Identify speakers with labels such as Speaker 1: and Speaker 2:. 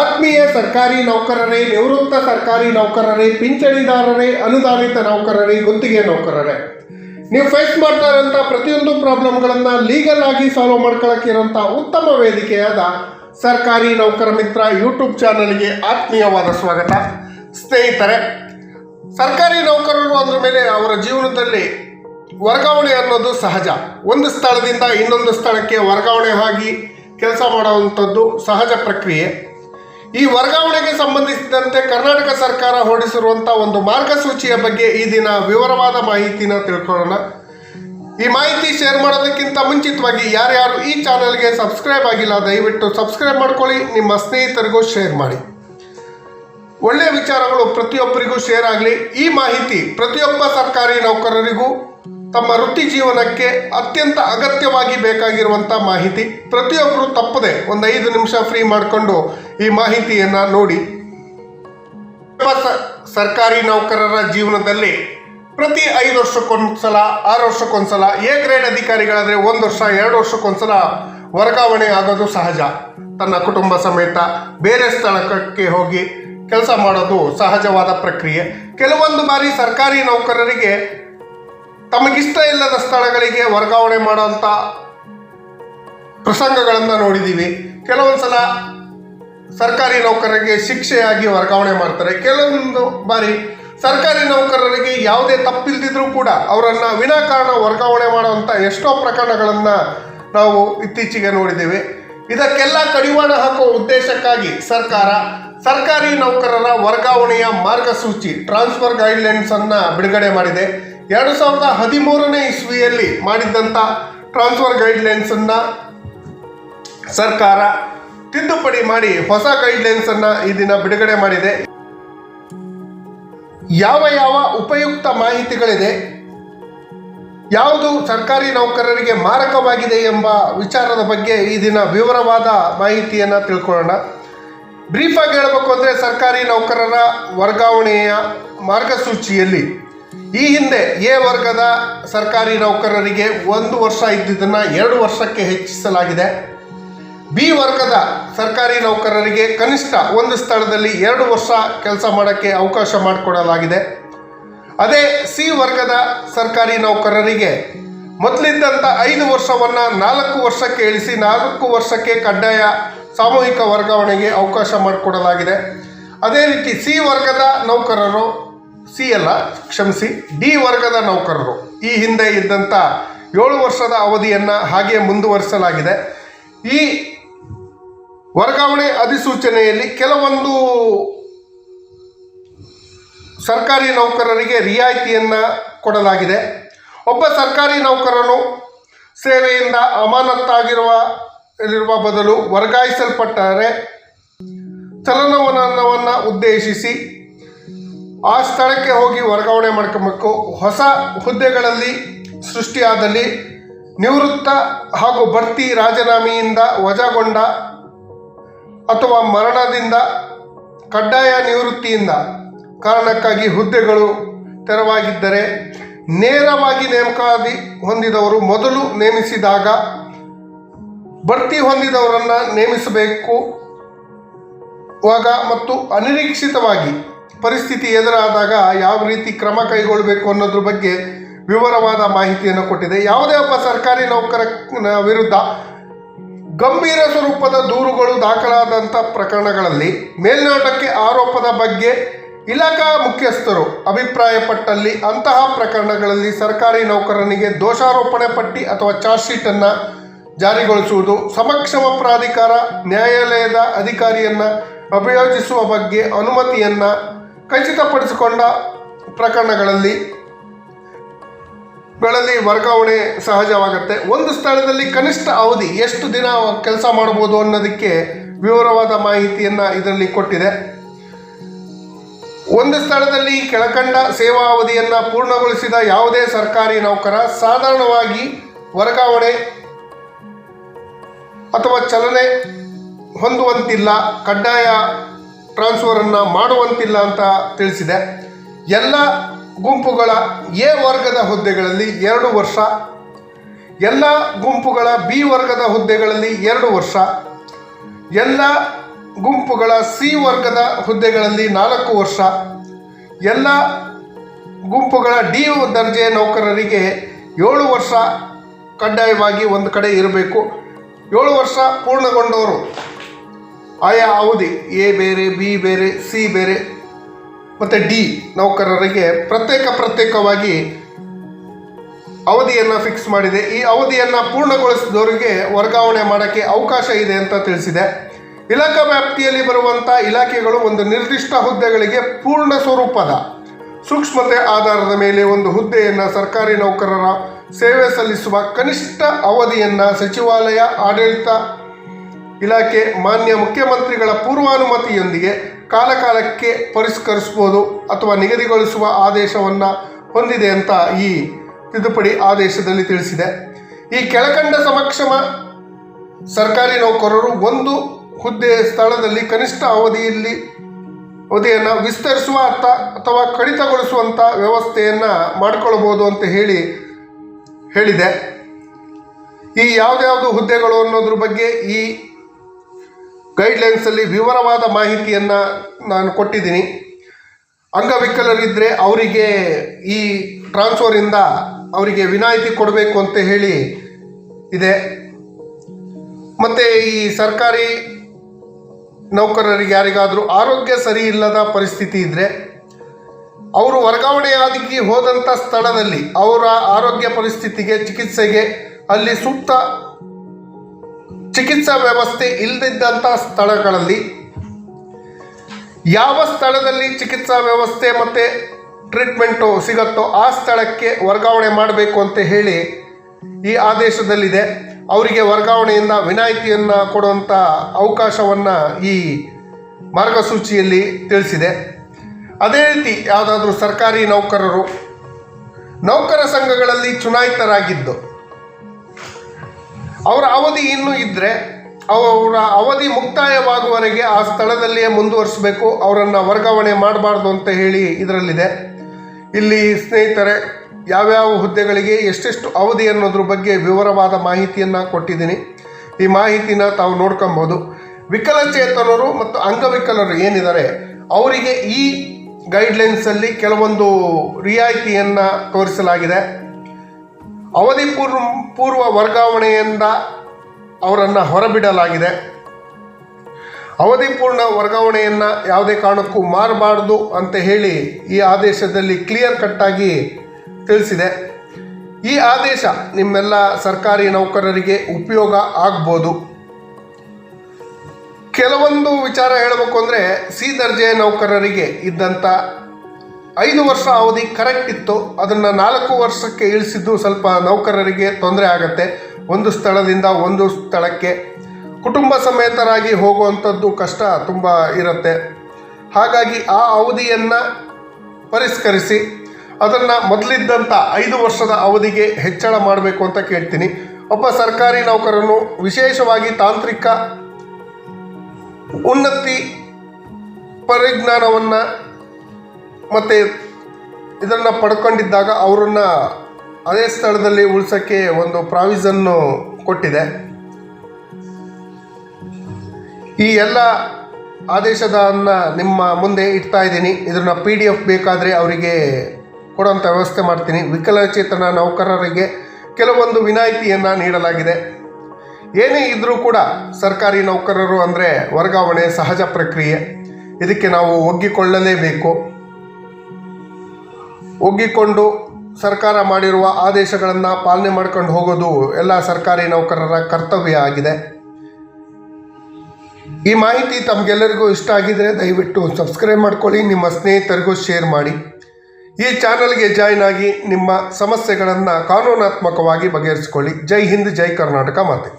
Speaker 1: ಆತ್ಮೀಯ ಸರ್ಕಾರಿ ನೌಕರರೇ, ನಿವೃತ್ತ ಸರ್ಕಾರಿ ನೌಕರರೇ, ಪಿಂಚಣಿದಾರರೇ, ಅನುದಾನಿತ ನೌಕರರೇ ಗುತ್ತಿಗೆ ನೌಕರರೇ. ನೀವು ಫೇಸ್ ಮಾಡ್ತಾ ಇರೋಂಥ ಪ್ರತಿಯೊಂದು ಪ್ರಾಬ್ಲಮ್ಗಳನ್ನು ಲೀಗಲ್ ಆಗಿ ಸಾಲ್ವ್ ಮಾಡ್ಕೊಳ್ಳೋಕೆ ಇರೋಂಥ ಉತ್ತಮ ವೇದಿಕೆಯಾದ ಸರ್ಕಾರಿ ನೌಕರ ಮಿತ್ರ ಯೂಟ್ಯೂಬ್ ಚಾನಲ್ಗೆ ಆತ್ಮೀಯವಾದ ಸ್ವಾಗತ. ಸ್ನೇಹಿತರೆ, ಸರ್ಕಾರಿ ನೌಕರರು ಅದರ ಮೇಲೆ ಅವರ ಜೀವನದಲ್ಲಿ ವರ್ಗಾವಣೆ ಅನ್ನೋದು ಸಹಜ. ಒಂದು ಸ್ಥಳದಿಂದ ಇನ್ನೊಂದು ಸ್ಥಳಕ್ಕೆ ವರ್ಗಾವಣೆ ಆಗಿ ಕೆಲಸ ಮಾಡುವಂಥದ್ದು ಸಹಜ ಪ್ರಕ್ರಿಯೆ. ಈ ವರ್ಗಾವಣೆಗೆ ಸಂಬಂಧಿಸಿದಂತೆ ಕರ್ನಾಟಕ ಸರ್ಕಾರ ಹೊರಡಿಸಿರುವಂಥ ಒಂದು ಮಾರ್ಗಸೂಚಿಯ ಬಗ್ಗೆ ಈ ದಿನ ವಿವರವಾದ ಮಾಹಿತಿನ ತಿಳ್ಕೊಳ್ಳೋಣ. ಈ ಮಾಹಿತಿ ಶೇರ್ ಮಾಡೋದಕ್ಕಿಂತ ಮುಂಚಿತವಾಗಿ ಯಾರ್ಯಾರು ಈ ಚಾನೆಲ್ಗೆ ಸಬ್ಸ್ಕ್ರೈಬ್ ಆಗಿಲ್ಲ, ದಯವಿಟ್ಟು ಸಬ್ಸ್ಕ್ರೈಬ್ ಮಾಡ್ಕೊಳ್ಳಿ, ನಿಮ್ಮ ಸ್ನೇಹಿತರಿಗೂ ಶೇರ್ ಮಾಡಿ. ಒಳ್ಳೆಯ ವಿಚಾರಗಳು ಪ್ರತಿಯೊಬ್ಬರಿಗೂ ಶೇರ್ ಆಗಲಿ. ಈ ಮಾಹಿತಿ ಪ್ರತಿಯೊಬ್ಬ ಸರ್ಕಾರಿ ನೌಕರರಿಗೂ ತಮ್ಮ ವೃತ್ತಿ ಜೀವನಕ್ಕೆ ಅತ್ಯಂತ ಅಗತ್ಯವಾಗಿ ಬೇಕಾಗಿರುವಂಥ ಮಾಹಿತಿ. ಪ್ರತಿಯೊಬ್ಬರು ತಪ್ಪದೆ ಒಂದು ಐದು ನಿಮಿಷ ಫ್ರೀ ಮಾಡಿಕೊಂಡು ಈ ಮಾಹಿತಿಯನ್ನು ನೋಡಿ. ಸರ್ಕಾರಿ ನೌಕರರ ಜೀವನದಲ್ಲಿ ಪ್ರತಿ ಐದು ವರ್ಷಕ್ಕೊಂದ್ಸಲ, ಆರು ವರ್ಷಕ್ಕೊಂದ್ಸಲ ಎ ಗ್ರೇಡ್ ಅಧಿಕಾರಿಗಳಾದರೆ ಒಂದು ವರ್ಷ, ಎರಡು ವರ್ಷಕ್ಕೊಂದ್ಸಲ ವರ್ಗಾವಣೆ ಆಗೋದು ಸಹಜ. ತನ್ನ ಕುಟುಂಬ ಸಮೇತ ಬೇರೆ ಸ್ಥಳಕ್ಕೆ ಹೋಗಿ ಕೆಲಸ ಮಾಡೋದು ಸಹಜವಾದ ಪ್ರಕ್ರಿಯೆ. ಕೆಲವೊಂದು ಬಾರಿ ಸರ್ಕಾರಿ ನೌಕರರಿಗೆ ತಮಗಿಷ್ಟ ಇಲ್ಲದ ಸ್ಥಳಗಳಿಗೆ ವರ್ಗಾವಣೆ ಮಾಡೋಂಥ ಪ್ರಸಂಗಗಳನ್ನು ನೋಡಿದ್ದೀವಿ ಕೆಲವೊಂದು ಸಲ ಸರ್ಕಾರಿ ನೌಕರರಿಗೆ ಶಿಕ್ಷೆಯಾಗಿ ವರ್ಗಾವಣೆ ಮಾಡ್ತಾರೆ. ಕೆಲವೊಂದು ಬಾರಿ ಸರ್ಕಾರಿ ನೌಕರರಿಗೆ ಯಾವುದೇ ತಪ್ಪಿಲ್ದಿದ್ರೂ ಕೂಡ ಅವರನ್ನು ವಿನಾಕಾರಣ ವರ್ಗಾವಣೆ ಮಾಡುವಂಥ ಎಷ್ಟೋ ಪ್ರಕರಣಗಳನ್ನು ನಾವು ಇತ್ತೀಚೆಗೆ ನೋಡಿದ್ದೇವೆ ಇದಕ್ಕೆಲ್ಲ ಕಡಿವಾಣ ಹಾಕುವ ಉದ್ದೇಶಕ್ಕಾಗಿ ಸರ್ಕಾರ ಸರ್ಕಾರಿ ನೌಕರರ ವರ್ಗಾವಣೆಯ ಮಾರ್ಗಸೂಚಿ ಟ್ರಾನ್ಸ್ಫರ್ ಗೈಡ್ಲೈನ್ಸ್ ಅನ್ನ ಬಿಡುಗಡೆ ಮಾಡಿದೆ. ಎರಡು ಸಾವಿರದ ಹದಿಮೂರನೇ ಇಸ್ವಿಯಲ್ಲಿ ಮಾಡಿದ್ದಂಥ ಟ್ರಾನ್ಸ್ಫರ್ ಗೈಡ್ಲೈನ್ಸ್ ಅನ್ನ ಸರ್ಕಾರ ತಿದ್ದುಪಡಿ ಮಾಡಿ ಹೊಸ ಗೈಡ್ಲೈನ್ಸನ್ನು ಈ ದಿನ ಬಿಡುಗಡೆ ಮಾಡಿದೆ. ಯಾವ ಯಾವ ಉಪಯುಕ್ತ ಮಾಹಿತಿಗಳಿದೆ? ಯಾವುದು ಸರ್ಕಾರಿ ನೌಕರರಿಗೆ ಮಾರಕವಾಗಿದೆ ಎಂಬ ವಿಚಾರದ ಬಗ್ಗೆ ಈ ದಿನ ವಿವರವಾದ ಮಾಹಿತಿಯನ್ನು ತಿಳ್ಕೊಳ್ಳೋಣ. ಬ್ರೀಫಾಗಿ ಹೇಳಬೇಕು ಅಂದರೆ ಸರ್ಕಾರಿ ನೌಕರರ ವರ್ಗಾವಣೆಯ ಮಾರ್ಗಸೂಚಿಯಲ್ಲಿ ಈ ಹಿಂದೆ ಎ ವರ್ಗದ ಸರ್ಕಾರಿ ನೌಕರರಿಗೆ ಒಂದು ವರ್ಷ ಇದ್ದಿದ್ದನ್ನು ಎರಡು ವರ್ಷಕ್ಕೆ ಹೆಚ್ಚಿಸಲಾಗಿದೆ. ಬಿ ವರ್ಗದ ಸರ್ಕಾರಿ ನೌಕರರಿಗೆ ಕನಿಷ್ಠ ಒಂದು ಸ್ಥಳದಲ್ಲಿ ಎರಡು ವರ್ಷ ಕೆಲಸ ಮಾಡೋಕ್ಕೆ ಅವಕಾಶ ಮಾಡಿಕೊಡಲಾಗಿದೆ. ಅದೇ ಸಿ ವರ್ಗದ ಸರ್ಕಾರಿ ನೌಕರರಿಗೆ ಮೊದಲಿದ್ದಂಥ ಐದು ವರ್ಷವನ್ನು ನಾಲ್ಕು ವರ್ಷಕ್ಕೆ ಇಳಿಸಿ ನಾಲ್ಕು ವರ್ಷಕ್ಕೆ ಕಡ್ಡಾಯ ಸಾಮೂಹಿಕ ವರ್ಗಾವಣೆಗೆ ಅವಕಾಶ ಮಾಡಿಕೊಡಲಾಗಿದೆ. ಅದೇ ರೀತಿ ಸಿ ವರ್ಗದ ನೌಕರರು ಸಿ ಅಲ್ಲ, ಕ್ಷಮಿಸಿ, ಡಿ ವರ್ಗದ ನೌಕರರು. ಈ ಹಿಂದೆ ಇದ್ದಂಥ ಏಳು ವರ್ಷದ ಅವಧಿಯನ್ನು ಹಾಗೆ ಮುಂದುವರಿಸಲಾಗಿದೆ. ಈ ವರ್ಗಾವಣೆ ಅಧಿಸೂಚನೆಯಲ್ಲಿ ಕೆಲವೊಂದು ಸರ್ಕಾರಿ ನೌಕರರಿಗೆ ರಿಯಾಯಿತಿಯನ್ನು ಕೊಡಲಾಗಿದೆ. ಒಬ್ಬ ಸರ್ಕಾರಿ ನೌಕರನು ಸೇವೆಯಿಂದ ಅಮಾನತ್ತಾಗಿರುವ, ಇರುವ ಬದಲು ವರ್ಗಾಯಿಸಲ್ಪಟ್ಟರೆ ಚಲನವಲನವನ್ನು ಉದ್ದೇಶಿಸಿ ಆ ಸ್ಥಳಕ್ಕೆ ಹೋಗಿ ವರ್ಗಾವಣೆ ಮಾಡ್ಕೊಬೇಕು. ಹೊಸ ಹುದ್ದೆಗಳಲ್ಲಿ ಸೃಷ್ಟಿಯಾದಲ್ಲಿ ನಿವೃತ್ತ ಹಾಗೂ ಬಡ್ತಿ ರಾಜೀನಾಮೆಯಿಂದ ವಜಾಗೊಂಡ ಅಥವಾ ಮರಣದಿಂದ ಕಡ್ಡಾಯ ನಿವೃತ್ತಿಯಿಂದ ಕಾರಣಕ್ಕಾಗಿ ಹುದ್ದೆಗಳು ತೆರವಾಗಿದ್ದರೆ ನೇರವಾಗಿ ನೇಮಕಾತಿ ಹೊಂದಿದವರು ಮೊದಲು ನೇಮಿಸಿದಾಗ ಬಡ್ತಿ ಹೊಂದಿದವರನ್ನು ನೇಮಿಸಬೇಕು. ವಾಗ ಮತ್ತು ಅನಿರೀಕ್ಷಿತವಾಗಿ ಪರಿಸ್ಥಿತಿ ಎದುರಾದಾಗ ಯಾವ ರೀತಿ ಕ್ರಮ ಕೈಗೊಳ್ಳಬೇಕು ಅನ್ನೋದ್ರ ಬಗ್ಗೆ ವಿವರವಾದ ಮಾಹಿತಿಯನ್ನು ಕೊಟ್ಟಿದೆ. ಯಾವುದೇ ಒಬ್ಬ ಸರ್ಕಾರಿ ನೌಕರನ ವಿರುದ್ಧ ಗಂಭೀರ ಸ್ವರೂಪದ ದೂರುಗಳು ದಾಖಲಾದಂಥ ಪ್ರಕರಣಗಳಲ್ಲಿ ಮೇಲ್ನೋಟಕ್ಕೆ ಆರೋಪದ ಬಗ್ಗೆ ಇಲಾಖಾ ಮುಖ್ಯಸ್ಥರು ಅಭಿಪ್ರಾಯಪಟ್ಟಲ್ಲಿ ಅಂತಹ ಪ್ರಕರಣಗಳಲ್ಲಿ ಸರ್ಕಾರಿ ನೌಕರನಿಗೆ ದೋಷಾರೋಪಣೆ ಪಟ್ಟಿ ಅಥವಾ ಚಾರ್ಜ್ ಶೀಟನ್ನು ಜಾರಿಗೊಳಿಸುವುದು, ಸಮಕ್ಷಮ ಪ್ರಾಧಿಕಾರ ನ್ಯಾಯಾಲಯದ ಅಧಿಕಾರಿಯನ್ನು ಅಭಿಯೋಜಿಸುವ ಬಗ್ಗೆ ಅನುಮತಿಯನ್ನು ಖಚಿತಪಡಿಸಿಕೊಂಡ ಪ್ರಕರಣಗಳಲ್ಲಿ ಗಳಲ್ಲಿ ವರ್ಗಾವಣೆ ಸಹಜವಾಗುತ್ತೆ. ಒಂದು ಸ್ಥಳದಲ್ಲಿ ಕನಿಷ್ಠ ಅವಧಿ ಎಷ್ಟು ದಿನ ಕೆಲಸ ಮಾಡ್ಬೋದು ಅನ್ನೋದಕ್ಕೆ ವಿವರವಾದ ಮಾಹಿತಿಯನ್ನು ಇದರಲ್ಲಿ ಕೊಟ್ಟಿದೆ. ಒಂದು ಸ್ಥಳದಲ್ಲಿ ಕೆಳಕಂಡ ಸೇವಾ ಅವಧಿಯನ್ನು ಪೂರ್ಣಗೊಳಿಸಿದ ಯಾವುದೇ ಸರ್ಕಾರಿ ನೌಕರ ಸಾಧಾರಣವಾಗಿ ವರ್ಗಾವಣೆ ಅಥವಾ ಚಲನೆ ಹೊಂದುವಂತಿಲ್ಲ. ಕಡ್ಡಾಯ ಟ್ರಾನ್ಸ್ಫರನ್ನು ಮಾಡುವಂತಿಲ್ಲ ಅಂತ ತಿಳಿಸಿದೆ. ಎಲ್ಲ ಗುಂಪುಗಳ ಎ ವರ್ಗದ ಹುದ್ದೆಗಳಲ್ಲಿ ಎರಡು ವರ್ಷ, ಎಲ್ಲ ಗುಂಪುಗಳ ಬಿ ವರ್ಗದ ಹುದ್ದೆಗಳಲ್ಲಿ ಎರಡು ವರ್ಷ, ಎಲ್ಲ ಗುಂಪುಗಳ ಸಿ ವರ್ಗದ ಹುದ್ದೆಗಳಲ್ಲಿ ನಾಲ್ಕು ವರ್ಷ, ಎಲ್ಲ ಗುಂಪುಗಳ ಡಿ ದರ್ಜೆಯ ನೌಕರರಿಗೆ ಏಳು ವರ್ಷ ಕಡ್ಡಾಯವಾಗಿ ಒಂದು ಕಡೆ ಇರಬೇಕು. ಏಳು ವರ್ಷ ಪೂರ್ಣಗೊಂಡವರು ಆಯಾ ಅವಧಿ, ಎ ಬೇರೆ, ಬಿ ಬೇರೆ, ಸಿ ಬೇರೆ, ಮತ್ತು ಡಿ ನೌಕರರಿಗೆ ಪ್ರತ್ಯೇಕ ಪ್ರತ್ಯೇಕವಾಗಿ ಅವಧಿಯನ್ನು ಫಿಕ್ಸ್ ಮಾಡಿದೆ. ಈ ಅವಧಿಯನ್ನು ಪೂರ್ಣಗೊಳಿಸಿದವರಿಗೆ ವರ್ಗಾವಣೆ ಮಾಡೋಕ್ಕೆ ಅವಕಾಶ ಇದೆ ಅಂತ ತಿಳಿಸಿದೆ. ಇಲಾಖಾ ವ್ಯಾಪ್ತಿಯಲ್ಲಿ ಬರುವಂಥ ಇಲಾಖೆಗಳು ಒಂದು ನಿರ್ದಿಷ್ಟ ಹುದ್ದೆಗಳಿಗೆ ಪೂರ್ಣ ಸ್ವರೂಪದ ಸೂಕ್ಷ್ಮತೆ ಆಧಾರದ ಮೇಲೆ ಒಂದು ಹುದ್ದೆಯನ್ನು ಸರ್ಕಾರಿ ನೌಕರರ ಸೇವೆ ಸಲ್ಲಿಸುವ ಕನಿಷ್ಠ ಅವಧಿಯನ್ನು ಸಚಿವಾಲಯ, ಆಡಳಿತ ಇಲಾಖೆ ಮಾನ್ಯ ಮುಖ್ಯಮಂತ್ರಿಗಳ ಪೂರ್ವಾನುಮತಿಯೊಂದಿಗೆ ಕಾಲಕಾಲಕ್ಕೆ ಪರಿಷ್ಕರಿಸಬಹುದು ಅಥವಾ ನಿಗದಿಗೊಳಿಸುವ ಆದೇಶವನ್ನು ಹೊಂದಿದೆ ಅಂತ ಈ ತಿದ್ದುಪಡಿ ಆದೇಶದಲ್ಲಿ ತಿಳಿಸಿದೆ. ಈ ಕೆಳಕಂಡ ಸಮಕ್ಷಮ ಸರ್ಕಾರಿ ನೌಕರರು ಒಂದು ಹುದ್ದೆ ಸ್ಥಳದಲ್ಲಿ ಕನಿಷ್ಠ ಅವಧಿಯಲ್ಲಿ ಅವಧಿಯನ್ನು ವಿಸ್ತರಿಸುವ ಅರ್ಥ ಅಥವಾ ಕಡಿತಗೊಳಿಸುವಂಥ ವ್ಯವಸ್ಥೆಯನ್ನು ಮಾಡಿಕೊಳ್ಳಬಹುದು ಅಂತ ಹೇಳಿ ಹೇಳಿದೆ. ಈ ಯಾವುದ್ಯಾವುದು ಹುದ್ದೆಗಳು ಅನ್ನೋದ್ರ ಬಗ್ಗೆ ಈ ಗೈಡ್ಲೈನ್ಸಲ್ಲಿ ವಿವರವಾದ ಮಾಹಿತಿಯನ್ನು ನಾನು ಕೊಟ್ಟಿದ್ದೀನಿ. ಅಂಗವಿಕಲರಿದ್ದರೆ ಅವರಿಗೆ ಈ ಟ್ರಾನ್ಸ್ಫರಿಂದ ಅವರಿಗೆ ವಿನಾಯಿತಿ ಕೊಡಬೇಕು ಅಂತ ಹೇಳಿ ಇದೆ. ಮತ್ತು ಈ ಸರ್ಕಾರಿ ನೌಕರರಿಗೆ ಯಾರಿಗಾದರೂ ಆರೋಗ್ಯ ಸರಿ ಇಲ್ಲದ ಪರಿಸ್ಥಿತಿ ಇದ್ದರೆ ಅವರು ವರ್ಗಾವಣೆಯಾಗಿ ಹೋದಂಥ ಸ್ಥಳದಲ್ಲಿ ಅವರ ಆರೋಗ್ಯ ಪರಿಸ್ಥಿತಿಗೆ ಚಿಕಿತ್ಸೆಗೆ ಅಲ್ಲಿ ಸೂಕ್ತ ಚಿಕಿತ್ಸಾ ವ್ಯವಸ್ಥೆ ಇಲ್ಲದಿದ್ದಂಥ ಸ್ಥಳಗಳಲ್ಲಿ ಯಾವ ಸ್ಥಳದಲ್ಲಿ ಚಿಕಿತ್ಸಾ ವ್ಯವಸ್ಥೆ ಮತ್ತು ಟ್ರೀಟ್ಮೆಂಟು ಸಿಗುತ್ತೋ ಆ ಸ್ಥಳಕ್ಕೆ ವರ್ಗಾವಣೆ ಮಾಡಬೇಕು ಅಂತ ಹೇಳಿ ಈ ಆದೇಶದಲ್ಲಿದೆ. ಅವರಿಗೆ ವರ್ಗಾವಣೆಯಿಂದ ವಿನಾಯಿತಿಯನ್ನು ಕೊಡುವಂಥ ಅವಕಾಶವನ್ನು ಈ ಮಾರ್ಗಸೂಚಿಯಲ್ಲಿ ತಿಳಿಸಿದೆ. ಅದೇ ರೀತಿ ಯಾವುದಾದ್ರೂ ಸರ್ಕಾರಿ ನೌಕರರು, ನೌಕರ ಸಂಘಗಳಲ್ಲಿ ಚುನಾಯಿತರಾಗಿದ್ದು ಅವರ ಅವಧಿ ಇನ್ನೂ ಇದ್ದರೆ ಅವರ ಅವಧಿ ಮುಕ್ತಾಯವಾಗುವವರೆಗೆ ಆ ಸ್ಥಳದಲ್ಲಿಯೇ ಮುಂದುವರಿಸಬೇಕು, ಅವರನ್ನು ವರ್ಗಾವಣೆ ಮಾಡಬಾರ್ದು ಅಂತ ಹೇಳಿ ಇದರಲ್ಲಿದೆ. ಇಲ್ಲಿ ಸ್ನೇಹಿತರೆ, ಯಾವ್ಯಾವ ಹುದ್ದೆಗಳಿಗೆ ಎಷ್ಟೆಷ್ಟು ಅವಧಿ ಅನ್ನೋದ್ರ ಬಗ್ಗೆ ವಿವರವಾದ ಮಾಹಿತಿಯನ್ನು ಕೊಟ್ಟಿದ್ದೀನಿ. ಈ ಮಾಹಿತಿನ ತಾವು ನೋಡ್ಕೊಬೋದು. ವಿಕಲಚೇತನರು ಮತ್ತು ಅಂಗವಿಕಲರು ಏನಿದ್ದಾರೆ, ಅವರಿಗೆ ಈ ಗೈಡ್ಲೈನ್ಸಲ್ಲಿ ಕೆಲವೊಂದು ರಿಯಾಯಿತಿಯನ್ನು ತೋರಿಸಲಾಗಿದೆ. ಅವಧಿ ಪೂರ್ವ ಪೂರ್ವ ವರ್ಗಾವಣೆಯಿಂದ ಅವರನ್ನು ಹೊರಬಿಡಲಾಗಿದೆ. ಅವಧಿಪೂರ್ಣ ವರ್ಗಾವಣೆಯನ್ನು ಯಾವುದೇ ಕಾರಣಕ್ಕೂ ಮಾರಬಾರ್ದು ಅಂತ ಹೇಳಿ ಈ ಆದೇಶದಲ್ಲಿ ಕ್ಲಿಯರ್ ಕಟ್ಟಾಗಿ ತಿಳಿಸಿದೆ. ಈ ಆದೇಶ ನಿಮ್ಮೆಲ್ಲ ಸರ್ಕಾರಿ ನೌಕರರಿಗೆ ಉಪಯೋಗ ಆಗ್ಬೋದು. ಕೆಲವೊಂದು ವಿಚಾರ ಹೇಳಬೇಕು ಅಂದರೆ ಸಿ ದರ್ಜೆಯ ನೌಕರರಿಗೆ ಇದ್ದಂಥ ಐದು ವರ್ಷ ಅವಧಿ ಕರೆಕ್ಟ್ ಇತ್ತು. ಅದನ್ನು ನಾಲ್ಕು ವರ್ಷಕ್ಕೆ ಇಳಿಸಿದ್ದು ಸ್ವಲ್ಪ ನೌಕರರಿಗೆ ತೊಂದರೆ ಆಗತ್ತೆ. ಒಂದು ಸ್ಥಳದಿಂದ ಒಂದು ಸ್ಥಳಕ್ಕೆ. ಕುಟುಂಬ ಸಮೇತರಾಗಿ ಹೋಗುವಂಥದ್ದು ಕಷ್ಟ ತುಂಬ ಇರುತ್ತೆ. ಹಾಗಾಗಿ ಆ ಅವಧಿಯನ್ನು ಪರಿಷ್ಕರಿಸಿ, ಅದನ್ನು ಮೊದಲಿದ್ದಂಥ ಐದು ವರ್ಷದ ಅವಧಿಗೆ ಹೆಚ್ಚಳ ಮಾಡಬೇಕು ಅಂತ ಕೇಳ್ತೀನಿ. ಒಬ್ಬ ಸರ್ಕಾರಿ ನೌಕರನು ವಿಶೇಷವಾಗಿ ತಾಂತ್ರಿಕ ಉನ್ನತಿ ಪರಿಜ್ಞಾನವನ್ನು ಮತ್ತು ಇದನ್ನು ಪಡ್ಕೊಂಡಿದ್ದಾಗ ಅವರನ್ನು ಅದೇ ಸ್ಥಳದಲ್ಲಿ ಉಳಿಸೋಕ್ಕೆ ಒಂದು ಪ್ರಾವಿಸನ್ನು ಕೊಟ್ಟಿದೆ. ಈ ಎಲ್ಲ ಆದೇಶದನ್ನು ನಿಮ್ಮ ಮುಂದೆ ಇಡ್ತಾ ಇದ್ದೀನಿ. ಇದನ್ನು ಪಿ ಡಿ ಎಫ್ ಬೇಕಾದರೆ ಅವರಿಗೆ ಕೊಡುವಂಥ ವ್ಯವಸ್ಥೆ ಮಾಡ್ತೀನಿ. ವಿಕಲಚೇತನ ನೌಕರರಿಗೆ ಕೆಲವೊಂದು ವಿನಾಯಿತಿಯನ್ನು ನೀಡಲಾಗಿದೆ. ಏನೇ ಇದ್ದರೂ ಕೂಡ ಸರ್ಕಾರಿ ನೌಕರರು ಅಂದರೆ ವರ್ಗಾವಣೆ ಸಹಜ ಪ್ರಕ್ರಿಯೆ. ಇದಕ್ಕೆ ನಾವು ಒಗ್ಗಿಕೊಳ್ಳಲೇಬೇಕು. ಒಗ್ಗಿಕೊಂಡು ಸರ್ಕಾರ ಮಾಡಿರುವ ಆದೇಶಗಳನ್ನು ಪಾಲನೆ ಮಾಡ್ಕೊಂಡು ಹೋಗೋದು ಎಲ್ಲ ಸರ್ಕಾರಿ ನೌಕರರ ಕರ್ತವ್ಯ ಆಗಿದೆ. ಈ ಮಾಹಿತಿ ತಮಗೆಲ್ಲರಿಗೂ ಇಷ್ಟ ಆಗಿದರೆ ದಯವಿಟ್ಟು ಸಬ್ಸ್ಕ್ರೈಬ್ ಮಾಡ್ಕೊಳ್ಳಿ, ನಿಮ್ಮ ಸ್ನೇಹಿತರಿಗೂ ಶೇರ್ ಮಾಡಿ. ಈ ಚಾನಲ್ಗೆ ಜಾಯ್ನ್ ಆಗಿ ನಿಮ್ಮ ಸಮಸ್ಯೆಗಳನ್ನು ಕಾನೂನಾತ್ಮಕವಾಗಿ ಬಗೆಹರಿಸಿಕೊಳ್ಳಿ. ಜೈ ಹಿಂದ್, ಜೈ ಕರ್ನಾಟಕ ಮಾತೆ.